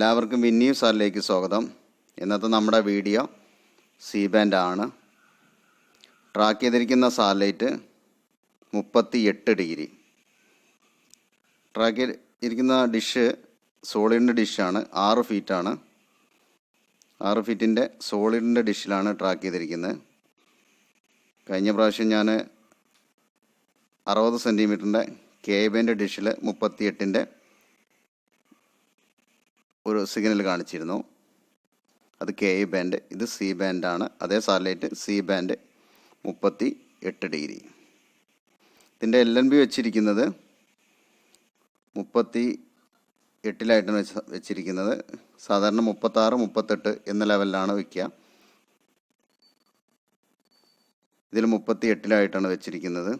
എല്ലാവർക്കും വിന്നിയും സാറിലേക്ക് സ്വാഗതം. ഇന്നത്തെ നമ്മുടെ വീഡിയോ സി ബാൻഡ് ആണ് ട്രാക്ക് ചെയ്തിരിക്കുന്ന സാറ്റലൈറ്റ് മുപ്പത്തി എട്ട് ഡിഗ്രി. ട്രാക്ക് ഇരിക്കുന്ന ഡിഷ് സോളിഡിന്റെ ഡിഷാണ്. ആറ് ഫീറ്റാണ്. ആറ് ഫീറ്റിന്റെ സോളിഡിന്റെ ഡിഷിലാണ് ട്രാക്ക് ചെയ്തിരിക്കുന്നത്. കഴിഞ്ഞ പ്രാവശ്യം ഞാൻ അറുപത് സെന്റിമീറ്ററിന്റെ കേബിന്റെ ഡിഷിൽ മുപ്പത്തി എട്ടിന്റെ ഒരു സിഗ്നൽ കാണിച്ചിരുന്നു. അത് കെ ഇ ബാൻഡ് ഇത് സി ബാൻഡാണ് അതേ സാറ്റലൈറ്റ് സി ബാൻഡ് മുപ്പത്തി എട്ട് ഡിഗ്രി ഇതിന്റെ എൽ എൻ ബി വെച്ചിരിക്കുന്നത് മുപ്പത്തി എട്ടിലായിട്ടാണ് വെച്ച് വെച്ചിരിക്കുന്നത്. സാധാരണ മുപ്പത്താറ് മുപ്പത്തെട്ട് എന്ന ലെവലിലാണ് വയ്ക്കുക ഇതിൽ മുപ്പത്തി എട്ടിലായിട്ടാണ് വെച്ചിരിക്കുന്നത്.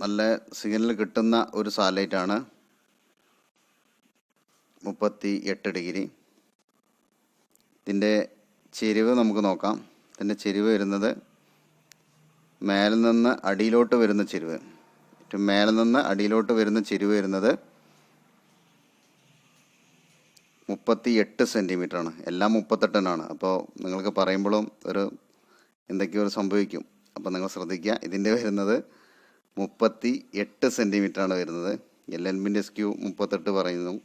നല്ല സിഗ്നൽ കിട്ടുന്ന ഒരു സാറ്റലൈറ്റാണ് മുപ്പത്തി എട്ട് ഡിഗ്രി ഇതിന്റെ ചെരിവ് നമുക്ക് നോക്കാം. ഇതിന്റെ ചെരിവ് വരുന്നത് മേലിൽ നിന്ന് അടിയിലോട്ട് വരുന്ന ചെരിവ്. മേലിൽ നിന്ന് അടിയിലോട്ട് വരുന്ന ചെരിവ് വരുന്നത് മുപ്പത്തി എട്ട് സെന്റിമീറ്റർ ആണ്. എല്ലാം മുപ്പത്തെട്ടിനാണ്. അപ്പോൾ നിങ്ങൾക്ക് പറയുമ്പോഴും ഒരു എന്തൊക്കെയോ ഒരു സംഭവിക്കും. അപ്പോൾ നിങ്ങൾ ശ്രദ്ധിക്കുക. ഇതിന്റെ വരുന്നത് മുപ്പത്തി എട്ട് സെന്റിമീറ്റർ ആണ് വരുന്നത് എൽ എൻ ബിന്റെ സ്ക്യൂ മുപ്പത്തെട്ട് പറയുന്നു.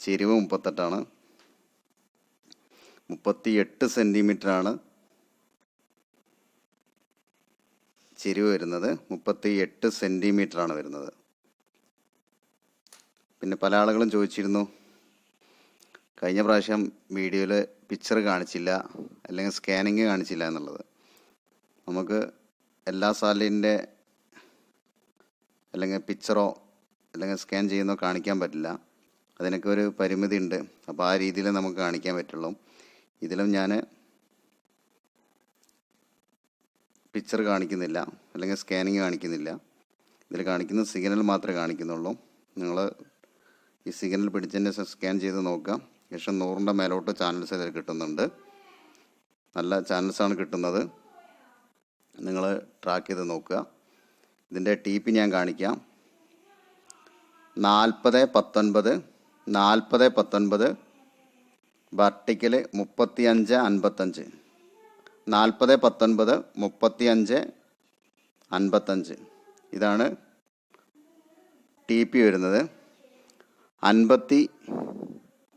ചെരിവ് മുപ്പത്തെട്ടാണ്. മുപ്പത്തി എട്ട് സെന്റിമീറ്റർ ആണ് ചെരിവ് വരുന്നത്. മുപ്പത്തി എട്ട് സെന്റിമീറ്റർ ആണ് വരുന്നത്. പിന്നെ പല ആളുകളും ചോദിച്ചിരുന്നു കഴിഞ്ഞ പ്രാവശ്യം വീഡിയോയിൽ പിക്ചർ കാണിച്ചില്ല അല്ലെങ്കിൽ സ്കാനിങ് കാണിച്ചില്ല എന്നുള്ളത്. നമുക്ക് എല്ലാ സാലിന്റെ അല്ലെങ്കിൽ പിക്ചറോ അല്ലെങ്കിൽ സ്കാൻ ചെയ്യുന്നോ കാണിക്കാൻ പറ്റില്ല. അതിനൊക്കെ ഒരു പരിമിതി ഉണ്ട് അപ്പോൾ ആ രീതിയിൽ നമുക്ക് കാണിക്കാൻ പറ്റുള്ളൂ. ഇതിലും ഞാൻ പിക്ചർ കാണിക്കുന്നില്ല അല്ലെങ്കിൽ സ്കാനിങ് കാണിക്കുന്നില്ല. ഇതിൽ കാണിക്കുന്ന സിഗ്നൽ മാത്രമേ കാണിക്കുന്നുള്ളൂ. നിങ്ങൾ ഈ സിഗ്നൽ പിടിച്ചതിന്റെ സ്കാൻ ചെയ്ത് നോക്കുക. ശേഷം നൂറിന്റെ മേലോട്ട് ചാനൽസ് ഇതിൽ കിട്ടുന്നുണ്ട്. നല്ല ചാനൽസാണ് കിട്ടുന്നത്. നിങ്ങൾ ട്രാക്ക് ചെയ്ത് നോക്കുക. ഇതിന്റെ ടി പി ഞാൻ കാണിക്കാം. നാൽപ്പത് പത്തൊൻപത് നാൽപ്പത് പത്തൊൻപത് വർട്ടിക്കൽ മുപ്പത്തി അഞ്ച് അൻപത്തഞ്ച്. നാൽപ്പത് പത്തൊൻപത് മുപ്പത്തി അഞ്ച് അൻപത്തഞ്ച്. ഇതാണ് ടി പി വരുന്നത്. അൻപത്തി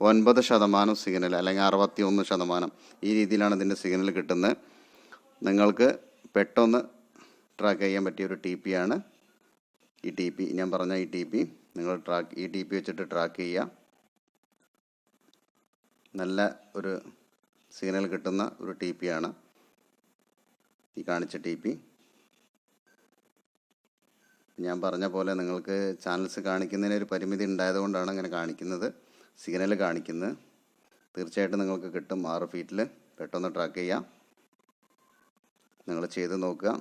ഒൻപത് ശതമാനം സിഗ്നൽ അല്ലെങ്കിൽ അറുപത്തി ഒന്ന് ശതമാനം ഈ രീതിയിലാണ് ഇതിന്റെ സിഗ്നൽ കിട്ടുന്നത്. നിങ്ങൾക്ക് പെട്ടെന്ന് ട്രാക്ക് ചെയ്യാൻ പറ്റിയ ഒരു ടി പി ആണ്. ഈ ടി പി ഞാൻ പറഞ്ഞ ഈ ടി പി നിങ്ങൾ ട്രാക്ക് ഈ ടി പി വെച്ചിട്ട് ട്രാക്ക് ചെയ്യുക നല്ല ഒരു സിഗ്നൽ കിട്ടുന്ന ഒരു ടി പി ആണ്. ഈ കാണിച്ച ടി പി ഞാൻ പറഞ്ഞ പോലെ നിങ്ങൾക്ക് ചാനൽസ് കാണിക്കുന്നതിന് ഒരു പരിമിതി ഉണ്ടായതുകൊണ്ടാണ് അങ്ങനെ കാണിക്കുന്നത്. സിഗ്നൽ കാണിക്കുന്നത്. തീർച്ചയായിട്ടും നിങ്ങൾക്ക് കിട്ടും ആറ് ഫീറ്റിൽ പെട്ടെന്ന് ട്രാക്ക് ചെയ്യാം. നിങ്ങൾ ചെയ്ത് നോക്കുക.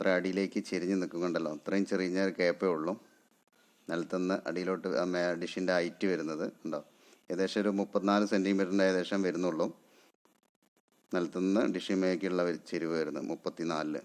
ഇത്ര അടിയിലേക്ക് ചെരിഞ്ഞ് നിൽക്കുന്നുണ്ടല്ലോ. അത്രയും ചെറിയ കേപ്പേ ഉള്ളൂ. നിലത്തുനിന്ന് അടിയിലോട്ട് ഡിഷിന്റെ ഹൈറ്റ് വരുന്നത് ഉണ്ടോ? ഏകദേശം ഒരു മുപ്പത്തിനാല് സെന്റിമീറ്ററിന്റെ ഏകദേശം വരുന്നുള്ളൂ. നിലത്തുനിന്ന് ഡിഷിമേക്കുള്ള ചെരിവ് വരുന്നത് മുപ്പത്തിനാലിൽ.